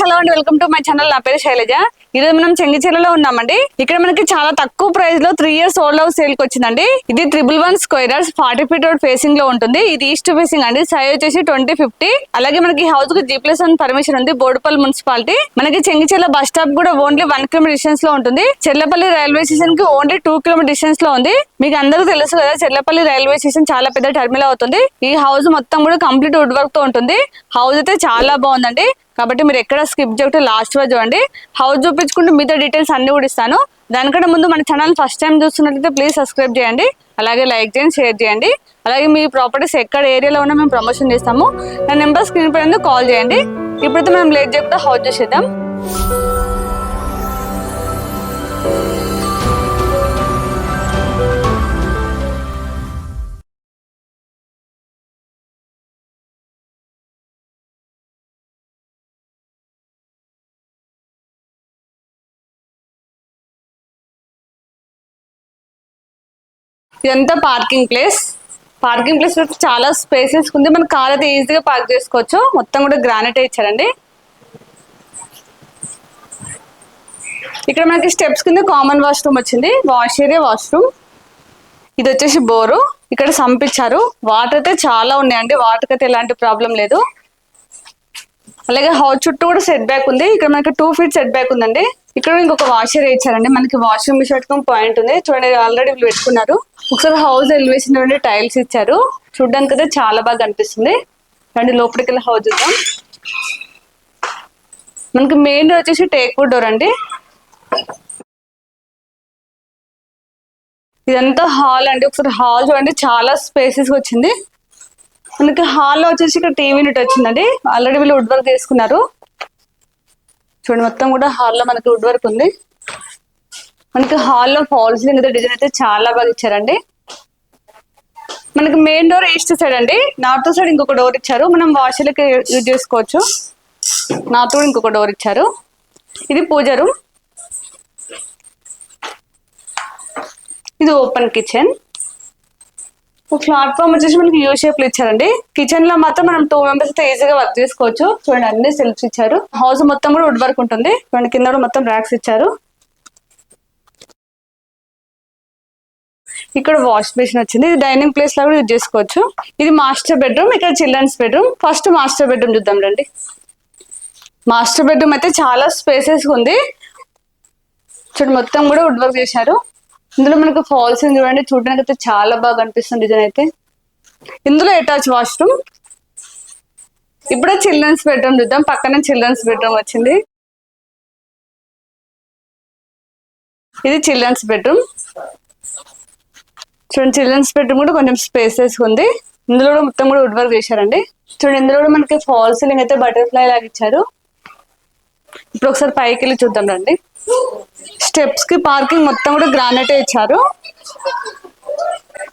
Hello అండి welcome to my channel. నా పేరు శైలజ. ఈరోజు మనం చెంగిచెర్లలో ఉన్నామండి. ఇక్కడ మనకి చాలా తక్కువ ప్రైస్లో త్రీ ఇయర్స్ ఓల్డ్ హౌస్ సేల్కి వచ్చిందండి. ఇది triple one squares forty feet road ఫేసింగ్లో ఉంటుంది. ఇది ఈస్ట్ ఫేసింగ్ అండి. సైజ్ వచ్చేసి ట్వంటీ ఫిఫ్టీ అలాగే మనకి హౌస్కు జీ ప్లస్ వన్ పర్మిషన్ ఉంది. బోడుపల్లి మున్సిపాలిటీ. మనకి చెంగిచెర్ల బస్ స్టాప్ కూడా ఓన్లీ వన్ కిలోమీటర్ డిస్టెన్స్లో ఉంటుంది. చెర్లపల్లి రైల్వే స్టేషన్కి ఓన్లీ టూ కిలోమీటర్ డిస్టెన్స్లో ఉంది. మీకు అందరూ తెలుసు కదా చెర్లపల్లి రైల్వే స్టేషన్ చాలా పెద్ద టర్మినల్ అవుతుంది. ఈ హౌస్ మొత్తం కూడా కంప్లీట్ వుడ్ వర్క్తో ఉంటుంది. హౌస్ అయితే చాలా బాగుందండి. కాబట్టి మీరు ఎక్కడ స్కిప్ చేయకుండా లాస్ట్ వరకు చూడండి. హౌస్ చూపించుకుంటే మిగతా డీటెయిల్స్ అన్ని కూడా ఇస్తాను. దానికంటే ముందు మన ఛానల్ ఫస్ట్ టైం చూస్తున్నట్లయితే ప్లీజ్ సబ్స్క్రైబ్ చేయండి. అలాగే లైక్ చేయండి షేర్ చేయండి. అలాగే మీ ప్రాపర్టీస్ ఎక్కడ ఏరియాలో ఉన్నా మేము ప్రమోషన్ చేస్తాము. నా నెంబర్ స్క్రీన్ పైన కాల్ చేయండి. ఇప్పుడైతే మనం లేట్ చేయకుండా హౌస్ చేసేద్దాం. ఇదంతా పార్కింగ్ ప్లేస్. పార్కింగ్ ప్లేస్ చాలా స్పేసెస్ ఉంది. మన కార్ అయితే ఈజీగా పార్క్ చేసుకోవచ్చు. మొత్తం కూడా గ్రానైట్ ఇచ్చారండి. ఇక్కడ మనకి స్టెప్స్ కింద కామన్ వాష్రూమ్ వచ్చింది. Wash area washroom. ఇది వచ్చేసి బోరు. ఇక్కడ సంపించారు. వాటర్ అయితే చాలా ఉన్నాయండి. వాటర్ అయితే ఎలాంటి ప్రాబ్లం లేదు. అలాగే హౌస్ చుట్టూ కూడా సెట్ బ్యాక్ ఉంది. ఇక్కడ మనకి టూ ఫీట్ సెట్ బ్యాక్ ఉందండి. ఇక్కడ ఇంకొక వాషర్ ఏరియా ఇచ్చారండి. మనకి వాషింగ్ మిషన్ పాయింట్ ఉంది. చూడండి ఆల్రెడీ వీళ్ళు పెట్టుకున్నారు. ఒకసారి హౌస్ ఎలివేషన్ నుండి టైల్స్ ఇచ్చారు. చూడడానికి అయితే చాలా బాగా అనిపిస్తుంది రండి లోపలికి వెళ్ళి హౌస్ చూద్దాం. మనకి మెయిన్ డోర్ వచ్చేసి టేక్ వుడ్ డోర్ అండి. ఇదంతా హాల్ అండి. ఒకసారి హాల్ చూడండి చాలా స్పేసెస్ వచ్చింది. మనకి హాల్లో వచ్చేసి ఇక్కడ టీవీ యూనిట్ వచ్చిందండి. ఆల్రెడీ వీళ్ళు వుడ్ వర్క్ చేసుకున్నారు. చూడండి మొత్తం కూడా హాల్లో మనకి వుడ్ వర్క్ ఉంది. మనకి హాల్లో ఫాల్స్ మీద డిజైన్ అయితే చాలా బాగా ఇచ్చారండి. మనకి మెయిన్ డోర్ ఈస్ట్ సైడ్ అండి. నార్త్ సైడ్ ఇంకొక డోర్ ఇచ్చారు. మనం వాషర్లకి యూజ్ చేసుకోవచ్చు. నార్త్ కూడా ఇంకొక డోర్ ఇచ్చారు. ఇది పూజ రూమ్ ఇది ఓపెన్ కిచెన్ ప్లాట్ఫామ్ వచ్చేసి మనకి యూ షేప్లో ఇచ్చారండి. కిచెన్లో మాత్రం మనం టూ మెంబర్స్ అయితే ఈజీగా వర్క్ చేసుకోవచ్చు. చూడండి అన్ని సెల్ఫ్స్ ఇచ్చారు. హౌస్ మొత్తం కూడా వుడ్ వర్క్ ఉంటుంది. చూడండి కింద కూడా మొత్తం ర్యాక్స్ ఇచ్చారు. ఇక్కడ వాష్ బేసిన్ వచ్చింది. ఇది డైనింగ్ ప్లేస్ లా కూడా యూజ్ చేసుకోవచ్చు. ఇది మాస్టర్ బెడ్రూమ్ ఇక్కడ children's bedroom first master bedroom చూద్దాం రండి. మాస్టర్ బెడ్రూమ్ అయితే చాలా స్పేసెస్ ఉంది. చూడండి మొత్తం కూడా వుడ్ వర్క్ చేశారు. ఇందులో మనకు ఫాల్స్ చూడండి. చూడడానికి అయితే చాలా బాగా అనిపిస్తుంది డిజైన్ అయితే. ఇందులో అటాచ్ వాష్రూమ్ ఇప్పుడే చిల్డ్రన్స్ బెడ్రూమ్ చూద్దాం. పక్కన చిల్డ్రన్స్ బెడ్రూమ్ వచ్చింది. ఇది చిల్డ్రన్స్ బెడ్రూమ్ చూడండి చిల్డ్రన్స్ బెడ్రూమ్ కూడా కొంచెం స్పేసెస్ ఉంది. ఇందులో కూడా మొత్తం కూడా వుడ్ వర్క్ చేశారండి. చూడండి ఇందులో కూడా మనకి ఫాల్ సీలింగ్ అయితే బటర్ఫ్లై లాగా ఇచ్చారు. ఇప్పుడు ఒకసారి పైకి వెళ్ళి చూద్దాం రండి స్టెప్స్కి పార్కింగ్ మొత్తం కూడా గ్రానైట్ ఇచ్చారు.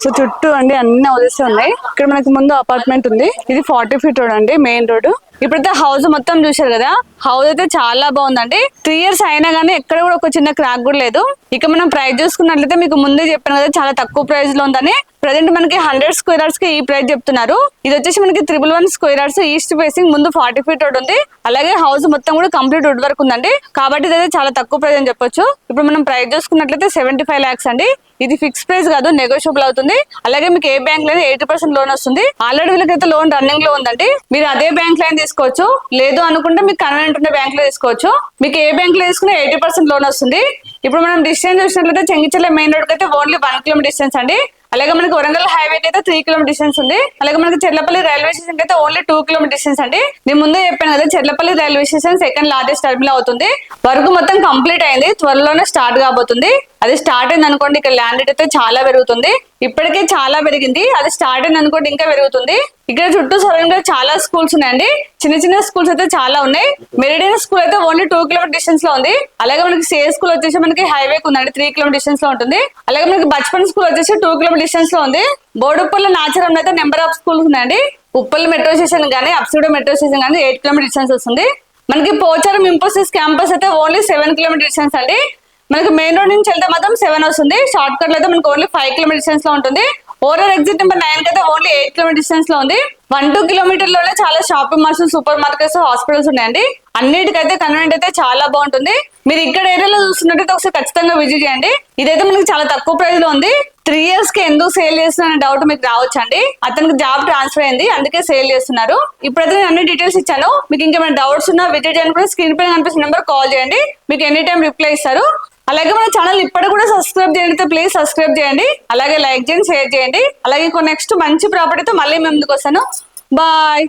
సో చుట్టూ అండి అన్ని హౌసెస్ ఉన్నాయి. ఇక్కడ మనకి ముందు అపార్ట్మెంట్ ఉంది. ఇది ఫార్టీ ఫీట్ రోడ్ అండి మెయిన్ రోడ్ ఇప్పుడైతే హౌస్ మొత్తం చూశారు కదా హౌస్ అయితే చాలా బాగుందండి. త్రీ ఇయర్స్ అయినా కానీ ఎక్కడ కూడా ఒక చిన్న క్రాక్ కూడా లేదు. ఇక మనం ప్రైస్ చూసుకున్నట్లయితే మీకు ముందే చెప్పాను కదా చాలా తక్కువ ప్రైస్లో ఉందని. ప్రజెంట్ మనకి హండ్రెడ్ స్క్వేర్కి ఈ ప్రైస్ చెప్తున్నారు. ఇది వచ్చేసి మనకి triple one square east facing ముందు ఫార్టీ ఫీట్ రోడ్ ఉంది. అలాగే హౌస్ మొత్తం కూడా కంప్లీట్ వుడ్ వర్క్ ఉందండి. కాబట్టి ఇదైతే చాలా తక్కువ ప్రైస్ అని చెప్పొచ్చు. ఇప్పుడు మనం ప్రైస్ చూసుకున్నట్లయితే సెవెంటీ ఫైవ్ లాక్స్ అండి. ఇది ఫిక్స్ ప్రైస్ కాదు నెగోషియబుల్ అవుతుంది. అలాగే మీకు ఏ బ్యాంక్లో ఎయిటీ పర్సెంట్ లోన్ వస్తుంది. ఆల్రెడీ వీళ్ళకైతే లోన్ రన్నింగ్లో ఉందండి. మీరు అదే బ్యాంక్ లైన్ తీసుకోవచ్చు. లేదు అనుకుంటే మీకు కన్వెంట్ ఉన్న బ్యాంక్లో తీసుకోవచ్చు. మీకు ఏ బ్యాంక్లో తీసుకున్నా ఎయిటీ పర్సెంట్ లోన్ వస్తుంది. ఇప్పుడు మనం డిస్టెన్స్ చూసినట్లయితే చెంగిచెల్ల మెయిన్ రోడ్ అయితే ఓన్లీ వన్ కిలోమీటర్ డిస్టెన్స్ అండి. అలాగే మనకి వరంగల్ హైవే అయితే త్రీ కిలోమీటర్ డిస్టెన్స్ ఉంది. అలాగే మనకి చెర్లపల్లి రైల్వే స్టేషన్ అయితే ఓన్లీ టూ కిలోమీటర్ డిస్టెన్స్ అండి. నేను ముందే చెప్పాను కదా Cherlapally railway station second largest terminal అవుతుంది. వర్క్ మొత్తం కంప్లీట్ అయింది. త్వరలోనే స్టార్ట్ కాబోతుంది. అది స్టార్ట్ అయింది అనుకోండి ఇక్కడ ల్యాండ్ రేట్ అయితే చాలా పెరుగుతుంది. ఇప్పటికే చాలా పెరిగింది. అది స్టార్ట్ అయింది అనుకోండి ఇంకా పెరుగుతుంది. ఇక్కడ చుట్టూ సరౌండింగ్ చాలా స్కూల్స్ ఉన్నాయండి. చిన్న చిన్న స్కూల్స్ అయితే చాలా ఉన్నాయి. మెరిడియన్ స్కూల్ అయితే ఓన్లీ టూ కిలోమీటర్ డిస్టెన్స్లో ఉంది. అలాగే మనకి సే స్కూల్ వచ్చేసి మనకి హైవే ఉందండి త్రీ కిలోమీటర్ డిస్టెన్స్లో ఉంటుంది. అలాగే మనకి బచ్పన్ స్కూల్ వచ్చేసి టూ కిలోమీటర్ డిస్టెన్స్లో ఉంది. బోడుప్పల్లో నాచారం అయితే నెంబర్ ఆఫ్ స్కూల్స్ ఉన్నాయండి. ఉప్పల్ మెట్రో స్టేషన్ కానీ అప్సూడో మెట్రో స్టేషన్ కానీ ఎయిట్ కిలోమీటర్ డిస్టెన్స్ వస్తుంది. మనకి పోచారం ఇంపోసిస్ క్యాంపస్ అయితే ఓన్లీ సెవెన్ కిలోమీటర్ డిస్టెన్స్ అండి. మనకి మెయిన్ రోడ్ నుంచి వెళ్తే మాత్రం సెవెన్ వస్తుంది షార్ట్ కట్లో అయితే మనకి ఓన్లీ ఫైవ్ కిలోమీటర్ డిస్టెన్స్లో ఉంటుంది. ఓరల్ ఎగ్జిట్ నెంబర్ నైన్ అయితే ఓన్లీ ఎయిట్ కిలోమీటర్ డిస్టెన్స్లో ఉంది. వన్ టూ కిలోమీటర్లోనే చాలా shopping malls super markets hospitals ఉన్నాయండి. అన్నిటికైతే కన్వీనియంట్ అయితే చాలా బాగుంటుంది. మీరు ఇక్కడ ఏరియాలో చూస్తున్నట్టయితే ఒకసారి ఖచ్చితంగా విజిట్ చేయండి. ఇదైతే మనకి చాలా తక్కువ ప్రైస్లో ఉంది. త్రీ ఇయర్స్కి ఎందుకు సేల్ చేస్తున్న డౌట్ మీకు రావచ్చు అండి అతనికి జాబ్ ట్రాన్స్ఫర్ అయింది. అందుకే సేల్ చేస్తున్నారు. ఇప్పుడైతే నేను అన్ని డీటెయిల్స్ ఇచ్చాను. మీకు ఇంకేమైనా డౌట్స్ ఉన్నా విజిట్ చేయడానికి కూడా స్క్రీన్ పైన కనిపిస్తున్న నెంబర్ కాల్ చేయండి. మీకు ఎనీ టైం రిప్లై ఇస్తారు. అలాగే మన ఛానల్ ఇప్పటి కూడా సబ్స్క్రైబ్ చేయండి ప్లీజ్ సబ్స్క్రైబ్ చేయండి. అలాగే లైక్ చేయండి షేర్ చేయండి. అలాగే ఇంకో నెక్స్ట్ మంచి ప్రాపర్టీతో మళ్ళీ మేము ముందుకు వస్తాను. బాయ్